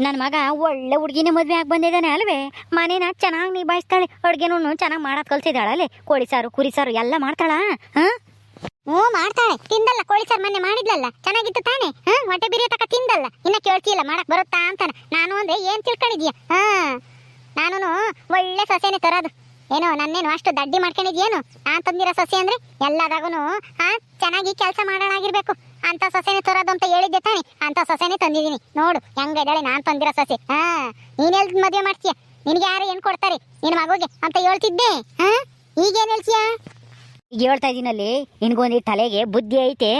ನನ್ನ ಮಗ ಒಳ್ಳೆ ಹುಡುಗಿನ ಮದುವೆ ಆಗಿ ಬಂದಿದ್ದಾನೆ ಅಲ್ವೇ? ಮನೇನ ಚೆನ್ನಾಗಿ ನಿಭಾಯಿಸ್ತಾಳೆ. ಅಡುಗೆನೂ ಚೆನ್ನಾಗಿ ಮಾಡೋದು ಕಲ್ತಿದ್ದಾಳಲ್ಲೇ ಕೋಳಿ ಸಾರು, ಕುರಿ ಸಾರು ಎಲ್ಲ ಮಾಡ್ತಾಳ? ಹಾಂ? ಹ್ಞೂ, ಮಾಡ್ತಾಳೆ. ತಿಂದಲ್ಲ, ಕೋಳಿ ಸಾರು ಮೊನ್ನೆ ಮಾಡಿದ್ಲಲ್ಲ? ಚೆನ್ನಾಗಿತ್ತು ತಾನೆ? ಹಾ? ಹೊಟ್ಟೆ ಬಿರಿಯ ತಕ ತಿಂದಲ್ಲ? ಇನ್ನ ಕೇಳ್ತಿಲ್ಲ ಮಾಡಕ್ ಬರುತ್ತಾ ಅಂತಾನೆ. ನಾನು ಅಂದ್ರೆ ಏನ್ ತಿಳ್ಕೊಂಡಿದ್ಯಾ? ಹಾ? ನಾನು ಒಳ್ಳೆ ಸೊಸೆನೆ ತರೋದು. ಏನೋ, ನನ್ನೇನು ಅಷ್ಟು ದಡ್ಡಿ ಮಾಡ್ಕೊಂಡಿದ್ಯೇನು? ನಾನು ತಂದಿರೋ ಸೊಸೆ ಅಂದ್ರೆ ಎಲ್ಲದಾಗೂ ಹಾ? ಚೆನ್ನಾಗಿ ಕೆಲಸ ಮಾಡೋಣಾಗಿರ್ಬೇಕು ಅಂತ ಸೊಸೆನೆ ತರೋದು ಅಂತ ಹೇಳಿದ್ದೆ ತಾನೆ. ಅಂತ ಸೊಸೆನೆ ತಂದಿದ್ದೀನಿ. ನೋಡು ಹೆಂಗಿದ್ದಾಳೆ ನಾನ್ ತಂದಿರೋ ಸೊಸೆ. ಹಾ ಎಲ್ ಮದುವೆ ಮಾಡ್ತೀಯ? ನಿನ್ಗೆ ಯಾರು ಏನ್ ಕೊಡ್ತಾರೆ? ನಿನ್ ಮಗುಗೆ ಅಂತ ಹೇಳ್ತಿದ್ದೆ. ಹಾ ಈಗೇನ್ ಹೇಳ್ತೀಯ? ಈಗ ಹೇಳ್ತಾ ಇದೀನಲ್ಲಿ, ನಿನ್ಗೊಂದು ತಲೆಗೆ ಬುದ್ಧಿ ಐತೆ.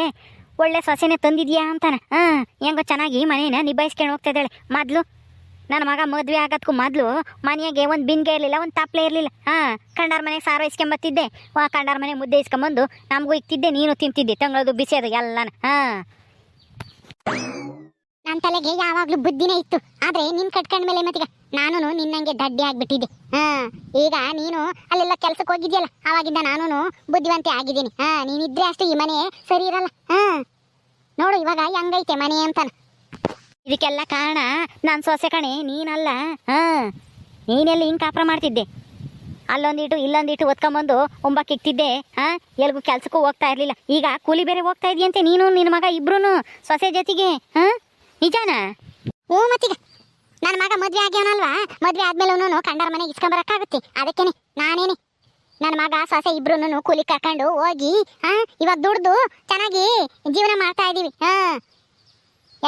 ಒಳ್ಳೆ ಸೊಸೆನೆ ತಂದಿದ್ಯಾ ಅಂತಾನ. ಹಾ, ಹೆಂಗೋ ಚೆನ್ನಾಗಿ ಮನೇನ ನಿಭಾಯಿಸ್ಕೊಂಡು ಹೋಗ್ತಾ ಇದ್ದಾಳೆ. ಮೊದಲು ನನ್ನ ಮಗ ಮದ್ವೆ ಆಗೋದಕ್ಕೂ ಮೊದಲು ಮನೆಯಾಗೆ ಒಂದು ಬಿನ್ಗೆ ಇರಲಿಲ್ಲ, ಒಂದು ತಪ್ಪಲೆ ಇರಲಿಲ್ಲ. ಹಾಂ, ಕಂಡಾರ ಮನೆಗೆ ಸಾರು ಇಸ್ಕೊಂಬತ್ತಿದ್ದೆ. ವಾ, ಕಂಡಾರ ಮನೆ ಮುದ್ದೆ ಇಸ್ಕೊಂಬಂದು ನಮಗೂ ಇಕ್ತಿದ್ದೆ, ನೀನು ತಿಂತಿದ್ದೆ, ತಂಗಳದು ಬಿಸಿ ಅದು ಎಲ್ಲಾನು. ಹಾಂ. ನನ್ನ ತಲೆಗೆ ಯಾವಾಗ್ಲೂ ಬುದ್ಧಿನೇ ಇತ್ತು, ಆದ್ರೆ ನಿನ್ ಕಟ್ಕೊಂಡ ಮೇಲೆ ಮತ್ತೀಗ ನಾನು ನಿನ್ನಂಗೆ ದಡ್ಡಿ ಆಗ್ಬಿಟ್ಟಿದ್ದೆ. ಹಾ, ಈಗ ನೀನು ಅಲ್ಲೆಲ್ಲ ಕೆಲ್ಸಕ್ಕೆ ಹೋಗಿದ್ಯಲ್ಲ, ಆವಾಗಿಂದ ನಾನು ಬುದ್ಧಿವಂತೆ ಆಗಿದ್ದೀನಿ. ಹಾ, ನೀನಿದ್ರೆ ಅಷ್ಟು ಈ ಮನೆ ಸರಿ ಇರಲ್ಲ. ಹಾ. ನೋಡು, ಇವಾಗ ಹೆಂಗೈತೆ ಮನೆ ಅಂತಾನ. ಇದಕ್ಕೆಲ್ಲ ಕಾರಣ ನನ್ನ ಸೊಸೆ ಕಣೆ, ನೀನಲ್ಲ. ಹಾ, ನೀನೆಲ್ಲ ಹಿಂಗೆ ಕಾಪ್ರ ಮಾಡ್ತಿದ್ದೆ. ಅಲ್ಲೊಂದಿಟ್ಟು ಇಲ್ಲೊಂದಿಟ್ಟು ಒತ್ಕೊಂಬಂದು ಒಂಬಕ್ಕೆ ಇಕ್ತಿದ್ದೆ. ಹಾ, ಎಲ್ಗೂ ಕೆಲ್ಸಕ್ಕೂ ಹೋಗ್ತಾ ಇರಲಿಲ್ಲ. ಈಗ ಕೂಲಿ ಬೇರೆ ಹೋಗ್ತಾ ಇದೆಯಂತೆ ನೀನು ನಿನ್ನ ಮಗ ಇಬ್ರು ಸೊಸೆ ಜೊತೆಗೆ. ಹಾ, ನಿಜಾನಾ? ಓ ಮತ್ತೀಗ. ನನ್ನ ಮಗ ಮದ್ವೆ ಆಗ್ಯವನಲ್ವಾ ಮದ್ವೆ ಆದ್ಮೇಲೆ ಕಂಡರ ಮನೆಗೆ ಇಸ್ಕೊಂಬರಕ್ಕಾಗುತ್ತೆ. ಅದಕ್ಕೇನೆ, ನಾನೇನೆ. ನನ್ನ ಮಗ, ಸೊಸೆ ಇಬ್ರು ಕೂಲಿ ಕರ್ಕೊಂಡು ಹೋಗಿ, ಹಾ, ಇವಾಗ ದುಡ್ದು ಚೆನ್ನಾಗಿ ಜೀವನ ಮಾಡ್ತಾ ಇದೀವಿ. ಹಾ.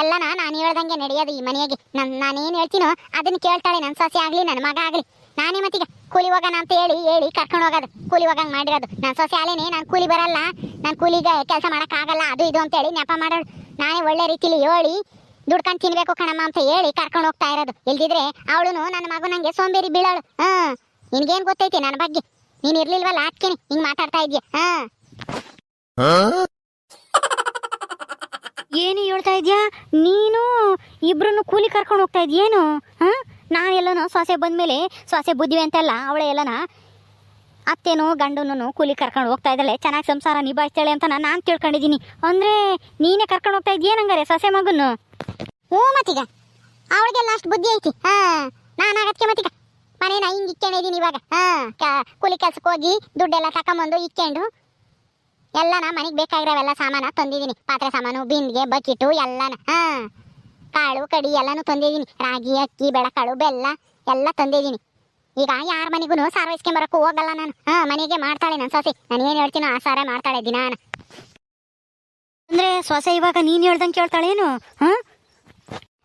ಎಲ್ಲನ ನಾನು ಹೇಳ್ದಂಗೆ ನಡೆಯೋದು ಈ ಮನೆಯಾಗೆ. ನನ್ ನಾನೇನು ಹೇಳ್ತೀನೋ ಅದನ್ನ ಕೇಳ್ತಾಳೆ ನನ್ನ ಸೊಸೆ ಆಗ್ಲಿ ನನ್ನ ಮಗ ಆಗಲಿ. ನಾನೇ ಮತ್ತೀಗ ಕೂಲಿ ಹೋಗೋಣ ಅಂತ ಹೇಳಿ ಹೇಳಿ ಕರ್ಕೊಂಡು ಹೋಗೋದು, ಕೂಲಿ ಹೋಗಂಗೆ ಮಾಡಿರೋದು. ನನ್ನ ಸೊಸೆ ಆಲೇನೆ ನಾನು ಕೂಲಿ ಬರಲ್ಲ. ನಾನು ಕೂಲಿಗೆ ಕೆಲಸ ಮಾಡೋಕ್ಕಾಗಲ್ಲ ಅದು ಇದು ಅಂತ ಹೇಳಿ ನೆಪ ಮಾಡೋಳು. ನಾನೇ ಒಳ್ಳೆ ರೀತಿಲಿ ಹೇಳಿ, ದುಡ್ಕೊಂಡು ತಿನ್ಬೇಕು ಕಣಮ್ಮ ಅಂತ ಹೇಳಿ ಕರ್ಕೊಂಡು ಹೋಗ್ತಾ ಇರೋದು. ಇಲ್ದಿದ್ರೆ ಅವಳು ನನ್ನ ಮಗು ನಂಗೆ ಸೋಂಬೇರಿ ಬೀಳೋಳು. ಹಾಂ, ನಿನಗೇನು ಗೊತ್ತೈತಿ ನನ್ನ ಬಗ್ಗೆ? ನೀನು ಇರ್ಲಿಲ್ವಲ್ಲ ಹಾಕ್ತೀನಿ ಹಿಂಗೆ ಮಾತಾಡ್ತಾ ಇದೆಯಾ? ಹಾ. ಏನು ಹೇಳ್ತಾ ಇದೆಯಾ? ನೀನು ಇಬ್ಬರನ್ನು ಕೂಲಿ ಕರ್ಕೊಂಡು ಹೋಗ್ತಾ ಇದೆಯೇನು? ಹಾಂ? ನಾನು ಎಲ್ಲನೋ ಸೊಸೆ ಬಂದಮೇಲೆ ಸೊಸೆ ಬುದ್ಧಿವೆ ಅಂತೆಲ್ಲ, ಅವಳೆ ಎಲ್ಲನ ಅತ್ತೆನೋ ಗಂಡನೂ ಕೂಲಿ ಕರ್ಕೊಂಡು ಹೋಗ್ತಾ ಇದ್ದಾಳೆ, ಚೆನ್ನಾಗಿ ಸಂಸಾರ ನಿಭಾಯಿಸ್ತಾಳೆ ಅಂತ ನಾನು ತಿಳ್ಕೊಂಡಿದ್ದೀನಿ. ಅಂದರೆ ನೀನೇ ಕರ್ಕೊಂಡು ಹೋಗ್ತಾ ಇದೆಯೇನಂಗಾರೆ ಸೊಸೆ ಮಗನ್ನು? ಹ್ಞೂ ಮತ್ತೀಗ. ಅವಳಿಗೆ ಲಾಸ್ಟ್ ಬುದ್ಧಿ ಐತಿ. ಹಾ. ನಾನು ಆಗತ್ಕೆ ಮತ್ತೀಗ. ಮನೇನ ಹಿಂಗೆ ಇಕ್ಕೊಂಡಿದೀನಿ ಇವಾಗ. ಹಾಂ. ಕೂಲಿ ಕೆಲ್ಸಕ್ಕೆ ಹೋಗಿ ದುಡ್ಡೆಲ್ಲ ತಗೊಂಬಂದು ಇಕ್ಕೊಂಡು ಎಲ್ಲನ ಮನೆಗೆ ಬೇಕಾಗಿರೋವೆಲ್ಲ ಸಾಮಾನ ತಂದಿದ್ದೀನಿ. ಪಾತ್ರೆ ಸಾಮಾನು ಬಿಂದಿಗೆ ಬಕೆಟು ಎಲ್ಲನ. ಹಾ. ಕಾಳು ಕಡಿ ಎಲ್ಲಾನು ತಂದಿದ್ದೀನಿ. ರಾಗಿ ಅಕ್ಕಿ ಬೆಳಕಾಳು ಬೆಲ್ಲ ಎಲ್ಲ ತಂದಿದ್ದೀನಿ. ಈಗ ಯಾರ ಮನೆಗೂ ಸಾರ ಇಸ್ಕೊಂಬರಕ್ಕೂ ಹೋಗಲ್ಲ ನಾನು. ಹಾ ಮನೆಗೆ ಮಾಡ್ತಾಳೆ ನನ್ನ ಸೊಸೆ. ನಾನು ಏನು ಹೇಳ್ತೀನೋ ಆ ಸಾರೇ ಮಾಡ್ತಾಳೆ ದಿನಾನ. ಅಂದ್ರೆ ಸೊಸೆ ಇವಾಗ ನೀನು ಹೇಳ್ದಂಗೆ ಕೇಳ್ತಾಳೇನು? ಹಾಂ?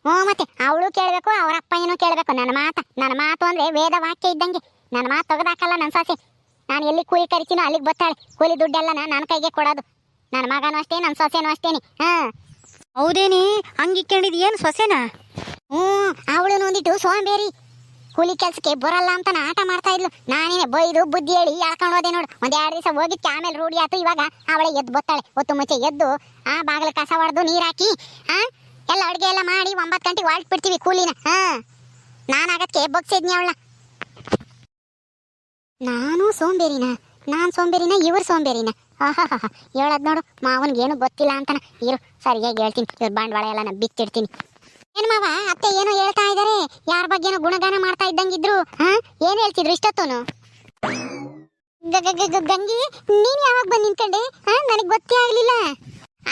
ಹ್ಞೂ ಮತ್ತೆ ಅವಳು ಕೇಳಬೇಕು ಅವ್ರ ಅಪ್ಪ ಏನೋ ಕೇಳಬೇಕು. ನನ್ನ ಮಾತ ನನ್ನ ಮಾತು ಅಂದ್ರೆ ವೇದ ವಾಕ್ಯ ಇದ್ದಂಗೆ. ನನ್ನ ಮಾತು ತೆಗೆದಾಕಲ್ಲ ನನ್ನ ಸೊಸೆ. ನಾನು ಎಲ್ಲಿ ಕೂಲಿ ಕರಿತೀನೋ ಅಲ್ಲಿಗೆ ಬರ್ತಾಳೆ ಕೂಲಿ ದುಡ್ಡೆಲ್ಲ ನನ್ನ ಕೈಗೆ ಕೊಡೋದು. ನನ್ನ ಮಗನೂ ಅಷ್ಟೇ ನನ್ನ ಸೊಸೆನೂ ಅಷ್ಟೇನಿ ಹಾಂ. ಹೌದೇನಿ ಹಂಗೆ ಇಕ್ಕೊಂಡಿದ್ಯೇನು ಸೊಸೆನಾ? ಹ್ಞೂ ಅವಳು ಒಂದಿಟ್ಟು ಸೋಂಬೇರಿ. ಕೂಲಿ ಕೆಲಸಕ್ಕೆ ಬರಲ್ಲ ಅಂತ ಆಟ ಮಾಡ್ತಾ ಇದ್ಲು. ನಾನೇ ಬೈದು ಬುದ್ಧಿ ಹೇಳಿ ಹಾಕೊಂಡು ಹೋದೆ ನೋಡು. ಒಂದು ಎರಡು ದಿವಸ ಹೋಗಿತ್ತು ಆಮೇಲೆ ರೂಢಿ ಆಯ್ತು ಇವಾಗ ಅವಳೆ ಎದ್ದು ಬತ್ತಾಳೆ. ಹೊತ್ತು ಮುಂಚೆ ಎದ್ದು ಆ ಬಾಗಿಲು ಕಸ ಹೊಡೆದು ನೀರು ಹಾಕಿ ಹಾಂ ಎಲ್ಲ ಅಡುಗೆ ಎಲ್ಲ ಮಾಡಿ ಒಂಬತ್ತು ಗಂಟೆಗೆ ಹೊರಟು ಬಿಡ್ತೀವಿ ಕೂಲಿನ. ಹಾಂ. ನಾನು ಆಗಕ್ಕೆ ಬಗ್ಸಿದ್ನಿ ಅವಳ ನಾನು ಸೋಂಬೇರಿನ ನಾನು ಸೋಂಬೇರಿನ, ಇವರು ಸೋಂಬೇರಿನ. ಆಹಾಹಾ ಹೇಳದ್ ನೋಡು ಮಾವನ್ಗೆ ಏನು ಗೊತ್ತಿಲ್ಲ ಅಂತ ಇರು, ಸರಿಯಾಗಿ ಹೇಳ್ತೀನಿ, ಇವ್ರ ಬಂಡವಾಳ ಎಲ್ಲ ನಾನು ಬಿತ್ತಿಡ್ತೀನಿ ಏನು ಮಾವ, ಅತ್ತೆ ಏನೋ ಹೇಳ್ತಾ ಇದ್ದಾರೆ ಯಾರ ಬಗ್ಗೆನೋ ಗುಣಗಾನ ಮಾಡ್ತಾ ಇದ್ದಂಗಿದ್ರು ಹಾ ಏನು ಹೇಳ್ತಿದ್ರು ಇಷ್ಟೊತ್ತೂನು? ಗಂಗಿ, ನೀನು ಯಾವಾಗ ಬಂದು ನಿಂತ್ಕೊಂಡೆ? ಹಾ ನನಗ್ ಗೊತ್ತೇ ಆಗಲಿಲ್ಲ.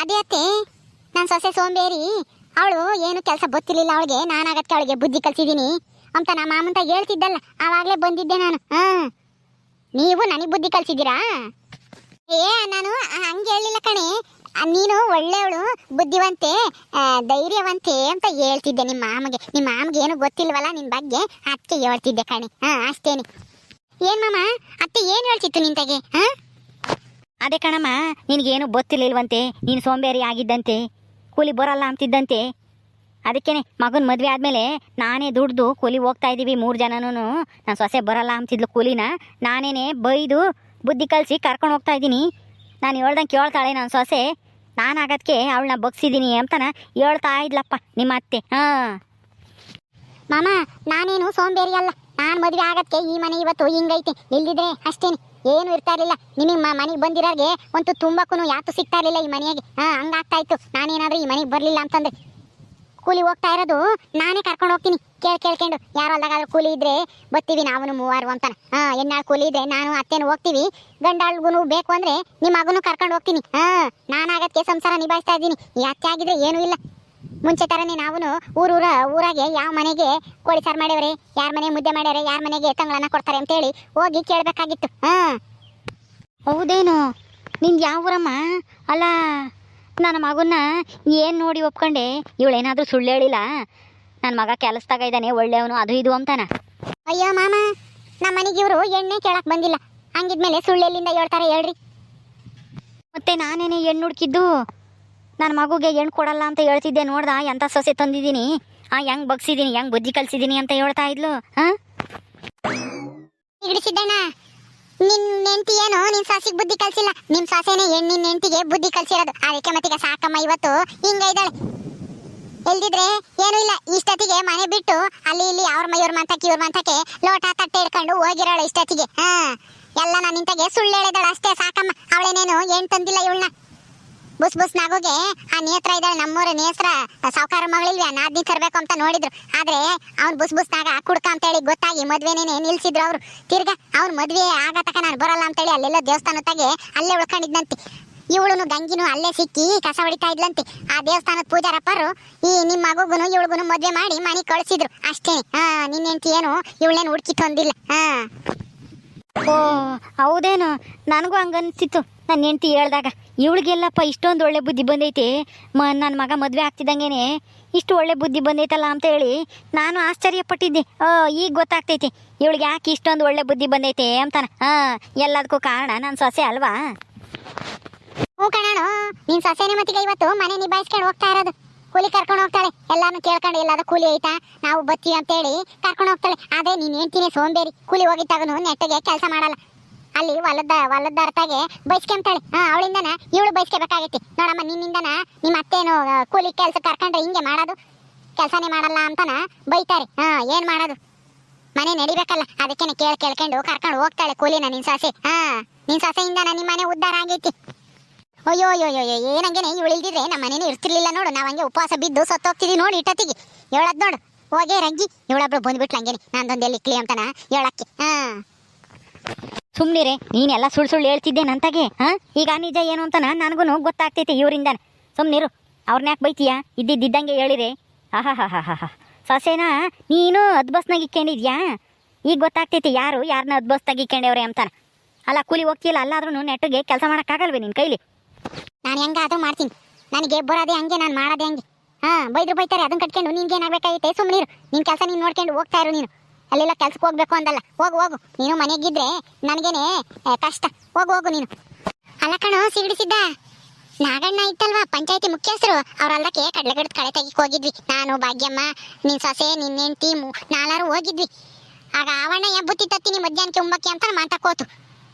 ಅದೇ ಅತ್ತೆ, ನಾನು ಸೊಸೆ ಸೋಂಬೇರಿ, ಅವಳು ಏನು ಕೆಲಸ ಗೊತ್ತಿರಲಿಲ್ಲ ಅವಳಿಗೆ ನಾನಾಗತ್ತೆ ಅವಳಿಗೆ ಬುದ್ಧಿ ಕಲಿಸಿದ್ದೀನಿ ಅಂತ ನಮ್ಮ ಮಾಮಂತ ಹೇಳ್ತಿದ್ದಲ್ಲ, ಆವಾಗಲೇ ಬಂದಿದ್ದೆ ನಾನು ಹಾ ನೀವು ನನಗೆ ಬುದ್ಧಿ ಕಲ್ಸಿದ್ದೀರಾ? ಏ, ನಾನು ಹಂಗೆ ಹೇಳಿಲ್ಲ ಕಣೆ. ನೀನು ಒಳ್ಳೆಯವಳು, ಬುದ್ಧಿವಂತೆ ಧೈರ್ಯವಂತೆ ಅಂತ ಹೇಳ್ತಿದ್ದೆ ನಿಮ್ಮ ಮಾಮಗೆ. ನಿಮ್ಮ ಮಾಮಗೆ ಏನು ಗೊತ್ತಿಲ್ವಲ್ಲ ನಿನ್ ಬಗ್ಗೆ? ಅದಕ್ಕೆ ಹೇಳ್ತಿದ್ದೆ ಕಣೆ. ಹಾಂ, ಅಷ್ಟೇನೆ. ಏನ್ ಮಾಮ? ಅತ್ತೆ ಏನು ಹೇಳ್ತಿತ್ತು ನಿಂತಗೆ? ಹಾಂ? ಅದೇ ಕಣಮ್ಮ, ನಿನಗೇನು ಗೊತ್ತಿರ್ಲಿಲ್ವಂತೆ? ನೀನು ಸೋಂಬೇರಿ ಆಗಿದ್ದಂತೆ, ಕೂಲಿ ಬರಲ್ಲ ಅಂತಿದ್ದಂತೆ. ಅದಕ್ಕೇನೆ, ಮಗನ ಮದುವೆ ಆದಮೇಲೆ ನಾನೇ ದುಡ್ದು ಕೂಲಿ ಹೋಗ್ತಾ ಇದ್ದೀವಿ ಮೂರು ಜನನೂ ನಾನು ಸೊಸೆ ಬರಲ್ಲ ಅಂತಿದ್ಲು ಕೂಲಿನ. ನಾನೇನೆ ಬೈದು ಬುದ್ಧಿ ಕಲಿಸಿ ಕರ್ಕೊಂಡು ಹೋಗ್ತಾ ಇದ್ದೀನಿ. ನಾನು ಹೇಳ್ದಂಗೆ ಕೇಳ್ತಾಳೆ ನಾನು ಸೊಸೆ. ನಾನು ಆಗೋದಕ್ಕೆ ಅವಳನ್ನ ಬಗ್ಸಿದ್ದೀನಿ ಅಂತನ ಹೇಳ್ತಾ ಇದ್ಲಪ್ಪ ನಿಮ್ಮ ಅತ್ತೆ. ಹಾಂ. ಮಾಮ, ನಾನೇನು ಸೋಂಬೇರಿ ಅಲ್ಲ. ನಾನ್ ಮದ್ವೆ ಆಗಕ್ಕೆ ಈ ಮನೆ ಇವತ್ತು ಹಿಂಗೈತೆ. ಇಲ್ದಿದ್ರೆ ಅಷ್ಟೇನೆ. ಏನು ಇರ್ತಾ ಇರಲಿಲ್ಲ. ನಿಮಗೆ ಮನೆಗೆ ಬಂದಿರೋರಿಗೆ ಒಂದು ತುಂಬಕ್ಕೂ ಯಾತು ಸಿಗ್ತಾ ಇರಲಿಲ್ಲ ಈ ಮನೆಗೆ ಹಾ, ಹಂಗಾಗ್ತಾ ಇತ್ತು. ನಾನೇನಾದ್ರೂ ಈ ಮನೆಗೆ ಬರಲಿಲ್ಲ ಅಂತಂದ್ರೆ ಕೂಲಿ ಹೋಗ್ತಾ ಇರೋದು, ನಾನೇ ಕರ್ಕೊಂಡು ಹೋಗ್ತೀನಿ. ಕೇಳಿ, ಕೇಳ್ಕೊಂಡು. ಯಾರು ಅಲ್ದಾಗಾದ್ರೂ ಕೂಲಿ ಇದ್ರೆ ಬತ್ತೀವಿ ನಾವು ಮೂವರು ಅಂತಾನೆ. ಹಾ ಕೂಲಿ ಇದ್ರೆ ನಾನು ಅತ್ತೇನು ಹೋಗ್ತೀವಿ. ಗಂಡಾಳ್ಗುನು ಬೇಕು ಅಂದ್ರೆ ನಿಮ್ಮ ಮಗನೂ ಕರ್ಕೊಂಡು ಹೋಗ್ತೀನಿ. ಹಾ ನಾನಾಗಕ್ಕೆ ಸಂಸಾರ ನಿಭಾಯಿಸ್ತಾ ಇದ್ದೀನಿ. ಯಾಕೆ ಆಗಿದ್ರೆ ಏನೂ ಇಲ್ಲ. ಮುಂಚೆ ಥರನೇ ನಾವು ಊರೂರ ಊರಾಗೆ ಯಾವ ಮನೆಗೆ ಕೋಳಿ ಸಾರು ಮಾಡ್ಯವ್ರೆ, ಯಾರ ಮನೆ ಮುದ್ದೆ ಮಾಡ್ಯಾರೆ ಯಾರ ಮನೆಗೆ ತಂಗಳನ್ನ ಕೊಡ್ತಾರೆ ಅಂತೇಳಿ ಹೋಗಿ ಕೇಳಬೇಕಾಗಿತ್ತು. ಹಾ. ಹೌದೇನು? ನಿಂದು ಯಾವ ಊರಮ್ಮ? ಅಲ್ಲ ನನ್ನ ಮಗನ್ನ ಏನು ನೋಡಿ ಒಪ್ಕೊಂಡೆ? ಇವಳೇನಾದರೂ ಸುಳ್ಳು ಹೇಳಿಲ್ಲ? ನನ್ನ ಮಗ ಕೆಲಸದಾಗ ಇದ್ದಾನೆ ಒಳ್ಳೆಯವನು ಅದು ಇದು ಅಂತಾನ. ಅಯ್ಯೋ ಮಾಮ ನಮ್ಮ ಮನೆಗೆ ಇವರು ಎಣ್ಣೆ ಕೇಳಕ್ ಬಂದಿಲ್ಲ. ಹಂಗಿದ್ಮೇಲೆ ಸುಳ್ಳೆಲ್ಲಿಂದ ಹೇಳ್ತಾರೆ ಹೇಳ್ರಿ. ಮತ್ತೆ ನಾನೇನೆ ಹೆಣ್ಣು ಹುಡುಕಿದ್ದು? ನನ್ನ ಮಗುಗೆ ಹೆಣ್ಣು ಕೊಡಲ್ಲ ಅಂತ ಹೇಳ್ತಿದ್ದೆ ನೋಡ್ದ? ಎಂಥ ಸೊಸೆ ತಂದಿದ್ದೀನಿ? ಆ ಹೆಂಗ್ ಬಗ್ಸಿದ್ದೀನಿ ಹೆಂಗ್ ಬುದ್ಧಿ ಕಲ್ಸಿದ್ದೀನಿ ಅಂತ ಹೇಳ್ತಾ ಇದ್ಲು ಹಾಂ? ನಿನ್ ನೆಂಟಿ ಏನು, ನಿನ್ ಸಾಸಿಗ್ ಬುದ್ಧಿ ಕಲ್ಸಿಲ್ಲ. ನಿಮ್ ಸೊಸೆನೆ ಹೆಣ್ಣಿನ ನೆಂಟಿಗೆ ಬುದ್ಧಿ ಕಲ್ಸಿರೋದು. ಅದಕ್ಕೆ ಮತ್ತೀಗ ಸಾಕಮ್ಮ, ಇವತ್ತು ಹಿಂಗ ಇದ್ದಾಳೆ. ಎಲ್ದಿದ್ರೆ ಏನೂ ಇಲ್ಲ. ಇಷ್ಟೊತ್ತಿಗೆ ಮನೆ ಬಿಟ್ಟು ಅಲ್ಲಿ ಇಲ್ಲಿ ಅವ್ರ ಮೈಯವ್ರ ಮಂತಕ್ಕೆ, ಇವ್ರ ಮಂತಕ್ಕೆ ಲೋಟ ತಟ್ಟೆ ಹಿಡ್ಕೊಂಡು ಹೋಗಿರೋಳು ಇಷ್ಟೊತ್ತಿಗೆ. ಹಾ. ಎಲ್ಲ ನಾನು ನಿಂತಾಗೆ ಸುಳ್ಳು ಅಷ್ಟೇ ಸಾಕಮ್ಮ. ಅವಳೇನೇನು ಏನ್ ತಂದಿಲ್ಲ ಇವಳನ್ನ. ಬುಸ್ ಬಸ್ ನಾಗೋಗೆ ಆ ನೇತ್ರ ಇದ್ದಾಳೆ ನಮ್ಮೂರ ನೇತ್ರ. ಸಾವುಕಾರ ಮಗಳಿಲ್ವೇ ನಾದ್ನಿ ತರ್ಬೇಕು ಅಂತ ನೋಡಿದ್ರು. ಆದ್ರೆ ಅವ್ನ್ ಬುಸ್ ನಾಗ ಕುಡ್ಕ ಅಂತ ಹೇಳಿ ಗೊತ್ತಾಗಿ ಮದ್ವೆನೇನೆ ನಿಲ್ಸಿದ್ರು ಅವ್ರು. ತಿರ್ಗಾ ಅವ್ನ್ ಮದ್ವೆ ಆಗತಕ ನಾನು ಬರಲ್ಲ ಅಂತೇಳಿ ಅಲ್ಲೆಲ್ಲ ದೇವಸ್ಥಾನದಾಗೆ ಅಲ್ಲೇ ಉಳ್ಕೊಂಡಿದ್ನಂತೆ. ಇವಳುನು ಗಂಗಿನು ಅಲ್ಲೇ ಸಿಕ್ಕಿ ಕಸ ಹೊಡಿತಾ ಇದ್ಲಂತೆ. ಆ ದೇವಸ್ಥಾನದ ಪೂಜಾರಪ್ಪರು ಈ ನಿಮ್ಮ ಮಗುಗುನು ಇವಳಿಗುನು ಮದ್ವೆ ಮಾಡಿ ಮನೆ ಕಳ್ಸಿದ್ರು. ಅಷ್ಟೇ. ಹಾ ನಿನ್ನ ಹೆಂಡತಿ ಏನು? ಇವಳೇನು ಹುಡುಕಿ ತಂದಿಲ್ಲ. ಹಾ. ಓ, ಹೌದೇನು? ನನಗೂ ಹಂಗನ್ಸಿತ್ತು ನನ್ನ ಹೆಂಡತಿ ಹೇಳ್ದಾಗ, ಇವಳಿಗೆಲ್ಲಪ್ಪ ಇಷ್ಟೊಂದು ಒಳ್ಳೆ ಬುದ್ಧಿ ಬಂದೈತೆ. ಮ ನನ್ನ ಮಗ ಮದುವೆ ಆಗ್ತಿದ್ದಂಗೆನೆ ಇಷ್ಟು ಒಳ್ಳೆ ಬುದ್ಧಿ ಬಂದೈತಲ್ಲ ಅಂತ ಹೇಳಿ ನಾನು ಆಶ್ಚರ್ಯಪಟ್ಟಿದ್ದೆ. ಓ ಈಗ ಗೊತ್ತಾಗ್ತೈತಿ. ಇವಳಿಗೆ ಯಾಕೆ ಇಷ್ಟೊಂದು ಒಳ್ಳೆ ಬುದ್ಧಿ ಬಂದೈತೆ ಅಂತಾನ. ಹಾಂ ಎಲ್ಲದಕ್ಕೂ ಕಾರಣ ನನ್ನ ಸೊಸೆ ಅಲ್ವಾ? ಹ್ಞೂ ಕಣಾನು ನಿನ್ ಸೊಸೆನೆ ಮತ್ತೀಗ ಇವತ್ತು ಮನೆ ನಿಭಾಯಿಸ್ಕೊಂಡು ಹೋಗ್ತಾ ಇರೋದು. ಕೂಲಿ ಕರ್ಕೊಂಡು ಹೋಗ್ತಾಳೆ. ಎಲ್ಲಾನು ಕೇಳ್ಕೊಂಡು ಎಲ್ಲಾದ ಕೂಲಿ ಐತಾ? ನಾವು ಬತ್ತೀವಿ ಅಂತೇಳಿ ಕರ್ಕೊಂಡು ಹೋಗ್ತಾಳೆ. ಅದೇ ನೀನ್ ಹೇಳ್ತೀನಿ ಸೋಂಬೇರಿ. ಕೂಲಿ ಹೋಗಿದ್ದಾಗನು ನೆಟ್ಟಿಗೆ ಕೆಲಸ ಮಾಡಲ್ಲ. ಅಲ್ಲಿ ಹೊಲದ ಹೊಲದ ಅರ್ಥಗೆ ಬೈಸ್ಕೊಂತಾಳೆ ಹಾ, ಅವಳಿಂದನ ಇವಳು ಬೈಸ್ಕೋಬೇಕಾಗೈತಿ ನೋಡಮ್ಮ, ನಿನ್ನಿಂದನ ನಿಮ್ಮ ಅತ್ತೇನು ಕೂಲಿ ಕೆಲಸ ಕರ್ಕೊಂಡ್ರೆ ಹಿಂಗೆ ಮಾಡೋದು? ಕೆಲಸನೇ ಮಾಡಲ್ಲ ಅಂತನ ಬೈತಾರೆ. ಹಾ, ಏನ್ ಮಾಡೋದು? ಮನೆ ನಡಿಬೇಕಲ್ಲ. ಅದಕ್ಕೇನೆ ಕೇಳಿ ಕೇಳ್ಕೊಂಡು ಕರ್ಕೊಂಡು ಹೋಗ್ತಾಳೆ ಕೂಲಿನ ನಿನ್ ಸಾಸೆ. ಹಾ, ನಿನ್ ಸಾಸೆಯಿಂದಾನ ನಿಮ್ಮ ಮನೆ ಉದ್ದಾರ ಆಗೈತಿ. ಅಯ್ಯೋ ಅಯ್ಯೋ ಅಯ್ಯೋ ಏನಂಗೇನೆ ಇವಳು ನಮ್ಮ ಮನೇನೆ ಇರ್ತಿರ್ಲಿಲ್ಲ ನೋಡು. ನಾವು ಹಂಗೆ ಉಪವಾಸ ಬಿದ್ದು ಸತ್ತೋಗ್ತಿದ್ವಿ ನೋಡಿ ಇಟ್ಟತ್ತಿಗೆ. ಹೇಳದ್ ನೋಡು. ಹೋಗೇ ರಂಗಿ. ಇವಳೊಬ್ಳು ಬಂದ್ಬಿಟ್ಲಂಗೇನೆ ನಾನೊಂದು ಎಲ್ಲಿ ಕ್ಲಿ ಅಂತಾನ ಹೇಳಕ್ಕೆ. ಹಾ. ಸುಮ್ಮನಿರೆ ನೀನೆಲ್ಲ ಸುಳ್ಳು ಸುಳ್ಳು ಹೇಳ್ತಿದ್ದೆ ನಂತಾಗೆ ಹಾ ಈಗ ನಿಜ ಏನು ಅಂತ ನನಗೂ ಗೊತ್ತಾಗ್ತೈತಿ ಇವರಿಂದ ಸುಮ್ನಿರು ಅವ್ರನ್ನ ಯಾಕೆ ಬೈತೀಯಾ? ಇದ್ದಿದ್ದಂಗೆ ಹೇಳಿರಿ. ಆಹಾ ಹಾ ಹಾ ಹಾ ನೀನು ಅದ್ಬಸ್ನಾಗ ಇಕ್ಕೊಂಡಿದ್ಯಾ? ಈಗ ಗೊತ್ತಾಗ್ತೈತಿ ಯಾರು ಯಾರನ್ನ ಅದ್ಬಸ್ತಾಗಿ ಇಕ್ಕೊಂಡವ್ರೆ ಅಂತಾನೆ. ಅಲ್ಲ, ಕೂಲಿ ಹೋಗ್ತಿಲ್ಲ ಅಲ್ಲಾದ್ರೂ ನೆಟ್ಟಿಗೆ ಕೆಲಸ ಮಾಡೋಕ್ಕಾಗಲ್ವೇ ನಿನ್ನ ಕೈಲಿ? ನಾನು ಹೆಂಗೆ ಅದು ಮಾಡ್ತೀನಿ. ನನಗೆ ಬರೋದೇ ಹಂಗೆ, ನಾನು ಮಾಡೋದೇ ಹಂಗೆ. ಹಾ, ಬೈದ್ರು ಬೈತಾರೆ ಅದನ್ನ ಕಟ್ಕೊಂಡು ನಿನ್ಗೇನಾಗಬೇಕಾಗೈತೆ? ಸುಮ್ಮನಿರು ನಿನ್ ಕೆಲಸ ನೀನು ನೋಡ್ಕೊಂಡು ಹೋಗ್ತಾ ಇರು ನೀನು. ಅಲ್ಲೆಲ್ಲ ಕೆಲ್ಸಕ್ಕೆ ಹೋಗ್ಬೇಕು ಅಂದಲ್ಲ. ಹೋಗು ಹೋಗು. ನೀನು ಮನೆಗಿದ್ರೆ ನನಗೇನೆ ಕಷ್ಟ. ಹೋಗು ಹೋಗು ನೀನು. ಅಲ್ಲ ಕಣೋ ಸಿಗಡಿಸಿದ್ದ ನಾಗಣ್ಣ ಇತ್ತಲ್ವಾ? ಪಂಚಾಯತಿ ಮುಖ್ಯಸ್ಥರು. ಅವ್ರಲ್ಲಕ್ಕೆ ಕಡ್ಲೆಗಡದ ಕಳೆ ತೆಗಿಕ್ ಹೋಗಿದ್ವಿ. ನಾನು, ಭಾಗ್ಯಮ್ಮ, ನಿನ್ ಸೊಸೆ ನಿನ್ನ ಹೆಂಡತಿ ನಾಲ್ಕು ಹೋಗಿದ್ವಿ. ಆಗ ಆವಣ್ಣ ಎಬ್ಬುತ್ತಿ ತತ್ತೀನಿ ಮಧ್ಯಾಹ್ನಕ್ಕೆ ಉಂಬಕ್ಕೆ ಅಂತ ಮಾತಾಕೋತು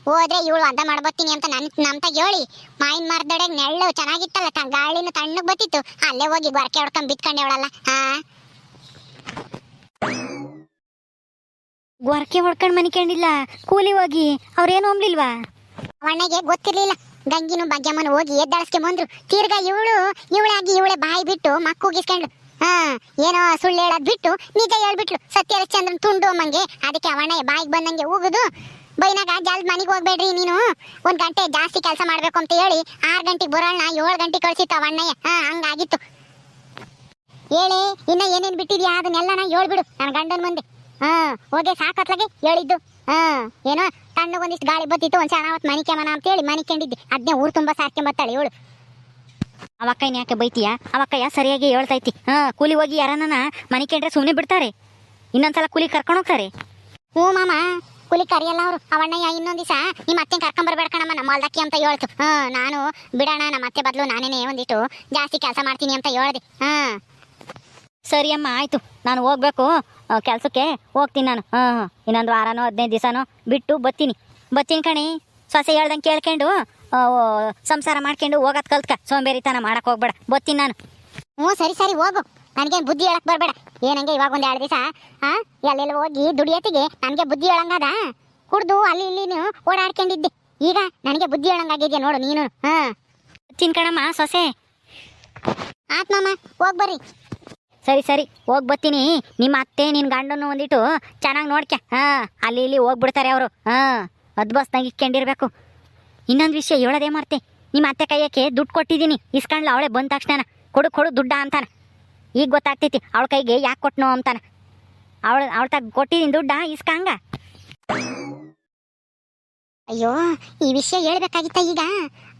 ಹೋದ್ರೆ ಇವಳು ಅದ ಮಾಡ್ಬತ್ತೀನಿ ಅಂತ ನನ್ ನಮ್ತ ಹೇಳಿ. ಮಾಯಿನ ಮರದೊಡೆಗೆ ನೆಳ್ಳು ಚೆನ್ನಾಗಿತ್ತಲ್ಲ, ತ, ಗಾಳಿನ ತಣ್ಣಗ್ ಬತ್ತಿತ್ತು. ಅಲ್ಲೇ ಹೋಗಿ ಗೊರಕೆ ಹೊಡ್ಕೊಂಡ್ ಬಿತ್ಕೊಂಡೇವಳಲ್ಲ ಹಾ ಗೊರಕೆ ಹೊಡ್ಕೊಂಡು ಮನಿಕೊಂಡಿಲ್ಲ. ಕೂಲಿ ಹೋಗಿ. ಅವ್ರೇನು ಅಂಬ್ಲಿಲ್ವಾ ಅವಣ್ಣಗೆ ಗೊತ್ತಿರ್ಲಿಲ್ಲ. ಗಂಗಿನೂ ಭಾಗ್ಯಮ್ಮನ ಹೋಗಿ ಎದ್ದಾಳಿಸ್ಕೊಂಬಂದ್ರು ತಿರ್ಗಾ ಇವಳು, ಇವಳಾಗಿ ಇವಳೆ ಬಾಯಿ ಬಿಟ್ಟು ಮಕ್ಕೂಗಿಸ್ಕೊಂಡ್ಳು. ಹಾ, ಏನೋ ಸುಳ್ಳು ಹೇಳೋದ್ ಬಿಟ್ಟು ನಿಜ ಹೇಳ್ಬಿಟ್ಲು. ಸತ್ಯ ಹರಿಶ್ಚಂದ್ರನ್ ತುಂಡು ಅಮ್ಮಂಗೆ ಅದಕ್ಕೆ ಅವಣ್ಣ ಬಾಯಿಗೆ ಬಂದಂಗೆ ಹೋಗುದು ಬೈನಾಗ ಜಲ್ದ್ ಮನೆಗೆ ಹೋಗ್ಬೇಡ್ರಿ ನೀನು. ಒಂದ್ ಗಂಟೆ ಜಾಸ್ತಿ ಕೆಲಸ ಮಾಡ್ಬೇಕು ಅಂತ ಹೇಳಿ ಆರ್ ಗಂಟೆಗೆ ಬರೋಣ ಏಳು ಗಂಟೆ ಕಳ್ಸಿತ್ತು ಅವಣ್ಣಯ್ಯ ಹಾ, ಹಂಗಾಗಿತ್ತು. ಹೇಳಿ, ಇನ್ನ ಏನೇನ್ ಬಿಟ್ಟಿದ್ಯಾ? ಅದನ್ನೆಲ್ಲ ನಾ ಹೇಳ್ಬಿಡು. ನನ್ನ ಗಂಡನ ಮುಂದೆ. ಹಾ ಹೋಗಿ ಸಾಕತ್ಲಾಗೆ ಹೇಳಿದ್ದು. ಹಾ ಏನೋ ತಣ್ಣಗೆ ಒಂದಿಷ್ಟು ಗಾಳಿ ಬತ್ತಿತ್ತು ಒಂದ್ ಸಣ್ಣ ಅವತ್ತು ಮನಿಕೆ ಮನ ಅಂತ ಹೇಳಿ ಮನಿಕೊಂಡಿದ್ದೆ ಅದನ್ನೇ ಊರು ತುಂಬಾ ಸಾರ್ಕೊಂಬತ್ತಾಳೆ ಇವಳು. ಇನ್ ಯಾಕೆ ಬೈತೀಯ? ಅವಕ್ಕಯ್ಯ ಸರಿಯಾಗಿ ಹೇಳ್ತೈತಿ. ಹಾ ಕೂಲಿ ಹೋಗಿ ಯಾರನ್ನ ಮನಿಕೊಂಡ್ರೆ ಸುಮ್ಮನೆ ಬಿಡ್ತಾರೆ. ಇನ್ನೊಂದ್ಸಲ ಕೂಲಿ ಕರ್ಕೊಂಡು ಹೋಗ್ತಾರೆ. ಹ್ಞೂ ಮಾಮ ಕೂಲಿ ಕರಿಯಲ್ಲ ಅವರು. ಅವಣ್ಣಯ್ಯ ಇನ್ನೊಂದ್ ದಿವಸ ನಿಮ್ಮ ಅತ್ತೆ ಕರ್ಕೊಂಬರ್ಬೇಡ ಕಣಮ್ಮ ನಮ್ಮ ಹೊಲ್ದಕ್ಕಿ ಅಂತ ಹೇಳ್ತು. ಹಾ ನಾನು ಬಿಡೋಣ ನಮ್ಮ ಅತ್ತೆ ಬದಲು ನಾನೇನೆ ಒಂದಿಟ್ಟು ಜಾಸ್ತಿ ಕೆಲಸ ಮಾಡ್ತೀನಿ ಅಂತ ಹೇಳ್ದೆ. ಹಾ. ಸರಿ ಅಮ್ಮ ಆಯಿತು. ನಾನು ಹೋಗ್ಬೇಕು. ಕೆಲಸಕ್ಕೆ ಹೋಗ್ತೀನಿ ನಾನು. ಹಾಂ ಹಾಂ. ಇನ್ನೊಂದು ವಾರನೋ ಹದಿನೈದು ದಿವಸನೋ ಬಿಟ್ಟು ಬತ್ತೀನಿ ಬತ್ತೀನಿ ಕಣಿ. ಸೊಸೆ ಹೇಳ್ದಂಗೆ ಕೇಳ್ಕೊಂಡು ಸಂಸಾರ ಮಾಡ್ಕೊಂಡು ಹೋಗೋದು ಕಲ್ತ್ಕ. ಸೋಂಬೇರಿತನ ಮಾಡಕ್ಕೆ ಹೋಗ್ಬೇಡ. ಬತ್ತೀನಿ ನಾನು. ಹ್ಞೂ ಸರಿ ಸರಿ ಹೋಗು. ನನಗೇನು ಬುದ್ಧಿ ಹೇಳಕ್ಕೆ ಬರಬೇಡ. ಏನಂಗೆ ಇವಾಗ ಒಂದು ಎರಡು ದಿವಸ ಹಾಂ ಎಲ್ಲೆಲ್ಲ ಹೋಗಿ ದುಡಿಯತ್ತಿಗೆ ನನಗೆ ಬುದ್ಧಿ ಹೇಳಂಗದ? ಕುಡ್ದು ಅಲ್ಲಿ ಇಲ್ಲಿ ಓಡಾಡ್ಕೊಂಡಿದ್ದೆ. ಈಗ ನನಗೆ ಬುದ್ಧಿ ಹೇಳಂಗಾಗಿದೆಯಾ ನೋಡು ನೀನು. ಹಾಂ. ತಿನ್ಕಣಮ್ಮ ಕಣಮ್ಮ ಸೊಸೆ. ಆತ್ಮಮ್ಮ ಹೋಗ್ಬರ್ರಿ ಹೋಗ್ ಬರ್ರಿ. ಸರಿ ಸರಿ, ಹೋಗಿ ಬರ್ತೀನಿ. ನಿಮ್ಮ ಅತ್ತೆ ನಿನ್ನ ಗಂಡನ್ನು ಒಂದಿಟ್ಟು ಚೆನ್ನಾಗಿ ನೋಡ್ಕೆ. ಹಾಂ, ಅಲ್ಲಿ ಇಲ್ಲಿ ಹೋಗ್ಬಿಡ್ತಾರೆ ಅವರು. ಹಾಂ ಅದು ಬಸ್ನಾಗ ಇಕ್ಕೊಂಡಿರ್ಬೇಕು. ಇನ್ನೊಂದು ವಿಷಯ ಹೇಳೋದೇ ಮಾರ್ತೆ. ನಿಮ್ಮ ಅತ್ತೆ ಕೈಯಕ್ಕೆ ದುಡ್ಡು ಕೊಟ್ಟಿದ್ದೀನಿ. ಇಸ್ಕೊಂಡ್ಲ ಅವಳೆ ಬಂದ ತಕ್ಷಣ. ಕೊಡು ಕೊಡು ದುಡ್ಡ ಅಂತಾನೆ. ಈಗ ಗೊತ್ತಾಗ್ತೈತಿ, ಅವಳ ಕೈಗೆ ಯಾಕೆ ಕೊಟ್ಟನು ಅಂತಾನೆ. ಅವಳು, ಅವಳ ತಗ ಕೊಟ್ಟಿದ್ದೀನಿ ದುಡ್ಡ ಇಸ್ಕಂಗ. ಅಯ್ಯೋ, ಈ ವಿಷಯ ಹೇಳ್ಬೇಕಾಗಿತ್ತ ಈಗ?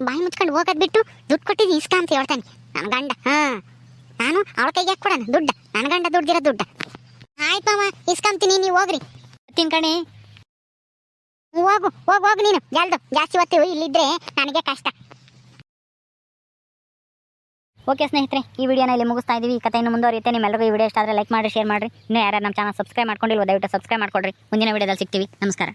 ಬಾಯಿ ಮುಚ್ಕೊಂಡು ಹೋಗೋದ್ ಬಿಟ್ಟು ದುಡ್ಡು ಕೊಟ್ಟಿದ್ದೀನಿ ಇಸ್ಕ ಅಂತ ಹೇಳ್ತಾನೆ. ನನ್ನ ಗಂಡ, ಹಾ. ನಾನು ಅವಳ ಕೈಗೆ ಕೊಡೋಣ? ದುಡ್ಡ. ನನ್ನ ಗಂಡ ದುಡ್ಡಿರ ದುಡ್ಡ. ಆಯ್ತು ಮಾವ ಇಸ್ಕೊಂತೀನಿ ನೀವು ಹೋಗ್ರಿ. ತಿನ್ ಕಣೆ. ಹೋಗು ಹೋಗು ಹೋಗು ನೀನು. ಜಲ್ದು, ಜಾಸ್ತಿ ಹೊತ್ತು ಇಲ್ಲಿದ್ರೆ ನನಗೆ ಕಷ್ಟ. ಓಕೆ ಸ್ನೇಹಿತರೆ, ಈ ವಿಡಿಯೋನ ಇಲ್ಲಿ ಮುಗಿಸ್ತಾ ಇದೀವಿ. ಈ ಕಥೆಯನ್ನು ಮುಂದುವರಿಯುತ್ತೆ. ನಿಮ್ಮೆಲ್ಲರಿಗೂ ಈ ವಿಡಿಯೋ ಇಷ್ಟ ಆದರೆ ಲೈಕ್ ಮಾಡಿ ಶೇರ್ ಮಾಡಿರಿ. ಇನ್ನೂ ಯಾರು ನಮ್ಮ ಚಾನಲ್ ಸಬ್ಸ್ಕ್ರೈಬ್ ಮಾಡ್ಕೊಂಡಿಲ್ಲ ದಯವಿಟ್ಟು ಸಬ್ಸ್ಕ್ರೈಬ್ ಮಾಡ್ಕೊಡ್ರಿ. ಮುಂದಿನ ವಿಡಿಯೋದಲ್ಲಿ ಸಿಗ್ತೀವಿ. ನಮಸ್ಕಾರ.